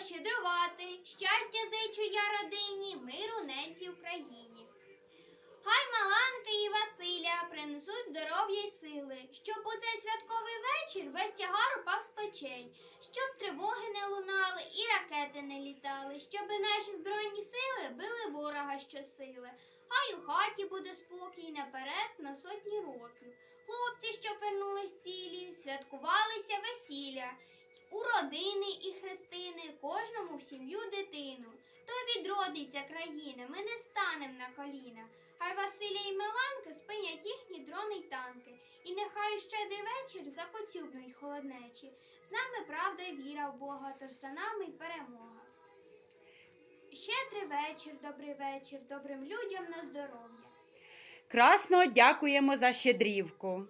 пощедрувати. Щастя зичу я родині, миру ненці Україні. Хай Маланка і Василя принесуть здоров'я й сили, щоб у цей святковий вечір весь тягар упав з плечей, щоб тривоги не лунали і ракети не літали, щоб наші збройні сили били ворога щосили. Хай у хаті буде спокій наперед на сотні років. Хлопці, що вернулись цілі, святкувалися весілля. У родини і хрестини, кожному в сім'ю дитину. То відродиться країна, ми не станем на коліна. Хай Василя і Миланка спинять їхні дрони й танки, і нехай щедрий вечір закоцюбнуть холоднечі. З нами правда й віра в Бога, тож за нами й перемога. Щедрий вечір, добрий вечір, добрим людям на здоров'я. Красно дякуємо за щедрівку.